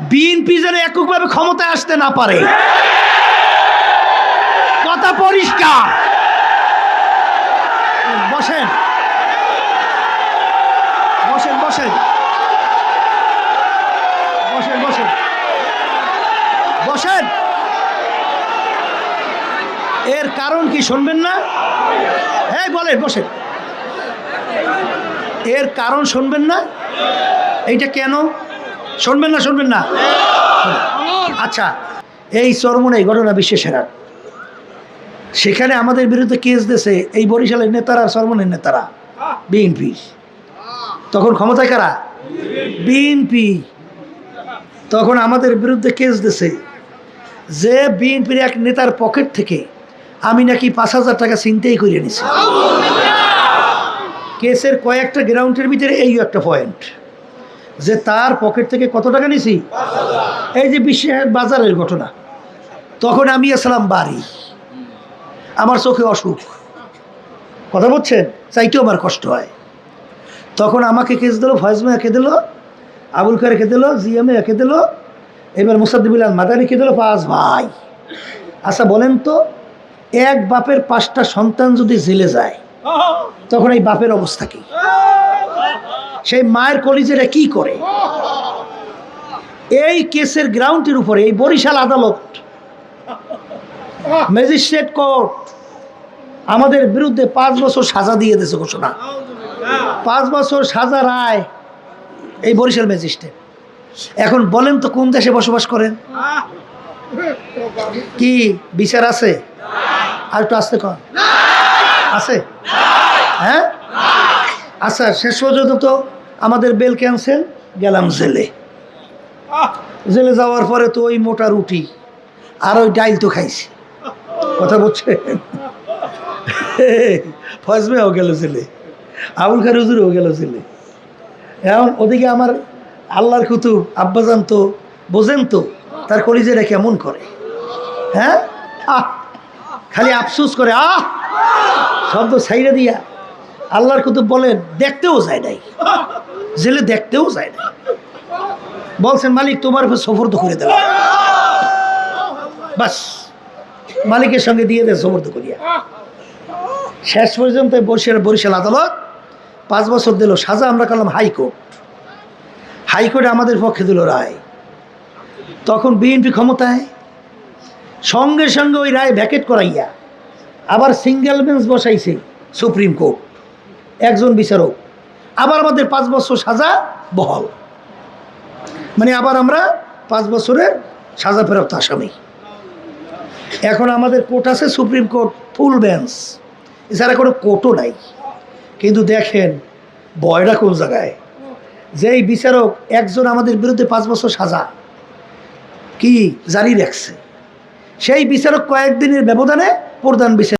BNP যেন এককভাবে ক্ষমতায় আসতে না পারে। কথা পরিষ্কার। বসেন। বসেন বসেন। বসেন বসেন। বসেন। এর কারণ কি শুনবেন না? হ্যাঁ বলেন, বসেন। এর কারণ শুনবেন না? এইটা কেন? শুনবেন না শুনবেন না। আচ্ছা এই চরমনে এই ঘটনা বিশ্বে সেরা। সেখানে আমাদের বিরুদ্ধে কেস দিয়েছে এই বরিশালের নেতারা চরমনের নেতারা। বিএনপি তখন ক্ষমতায় কারা? বিএনপি তখন আমাদের বিরুদ্ধে কেস দিয়েছে যে বিএনপির এক নেতার পকেট থেকে আমি নাকি পাঁচ হাজার টাকা চিন্তাই করিয়ে নিছি কেসের কয়েকটা গ্রাউন্ডের ভিতরে এই একটা পয়েন্ট যে তার পকেট থেকে কত টাকা নিছি? এই যে বিশ্বের বাজারের ঘটনা। তখন আমি আসলাম বাড়ি। আমার চোখে অসুখ। কথা বলছেন? চাইতেও আমার কষ্ট হয়। তখন আমাকে কেস দিল? ফয়জমে একে দিল? আবুল খার একে দিল? জিএমএ একে দিল? এবার মুসাদ্দিবুল্লাহ মাদানি কে দিল? পাঁচ ভাই। আচ্ছা বলেন তো, এক বাপের পাঁচটা সন্তান যদি জেলে যায়, তখন এই বাপের অবস্থা কি? সেই মায়ের কলিজেরা কি করে? এই কেসের গ্রাউন্ডের উপরে, এই বরিশাল আদালত ম্যাজিস্ট্রেট কোর্ট আমাদের বিরুদ্ধে পাঁচ বছর সাজা দিয়ে দিয়েছে ঘোষণা। পাঁচ বছর সাজা রায় এই বরিশাল ম্যাজিস্ট্রেট এখন বলেন তো কোন দেশে বসবাস করেন? কি বিচার আছে? আর একটু আসতে কন। আছে? হ্যাঁ? আচ্ছা শেষ পর্যন্ত তো আমাদের বেল ক্যান্সেল গেলাম জেলে। জেলে যাওয়ার পরে তো ওই মোটা রুটি আর ওই ডাইল তো খাইছি। কথা বলছে? ফজমেও গেল জেলে আবুল খার হুজুরও গেল জেলে। এখন ওদিকে আমার আল্লাহর কুতুব আব্বাজান তো বোঝেন তো তার কলিজেরা কেমন করে? হ্যাঁ? খালি আফসুস করে আহ! শব্দ সাইডে দিয়া আল্লাহর কুতুব বলেন, দেখতেও যায় নাই। জেলে দেখতেও যায় না বলছেন, মালিক, তোমার উপর সফর তো করে দিলাম বাস, মালিকের সঙ্গে দিয়ে দেয় সফর তো করিয়া। শেষ পর্যন্ত বরিশাল বরিশাল আদালত পাঁচ বছর দিল সাজা, আমরা করলাম হাইকোর্ট। হাইকোর্টে আমাদের পক্ষে দিল রায়। তখন বিএনপি ক্ষমতায়, সঙ্গে সঙ্গে ওই রায় ভ্যাকেট করাইয়া আবার সিঙ্গেল বেঞ্চ বসাইছে সুপ্রিম কোর্ট। একজন বিচারক। আবার আমাদের পাঁচ বছর সাজা বহল। মানে আবার আমরা পাঁচ বছরের সাজা ফেরত আসামি। এখন আমাদের কোর্ট আছে, সুপ্রিম কোর্ট, ফুল বেঞ্চ। এছাড়া কোনো কোর্টও নাই। কিন্তু দেখেন, বয়রা কোন জায়গায়? যেই বিচারক একজন আমাদের বিরুদ্ধে পাঁচ বছর সাজা কি জারি রাখছে? সেই বিচারক কয়েকদিনের ব্যবধানে প্রধান বিচার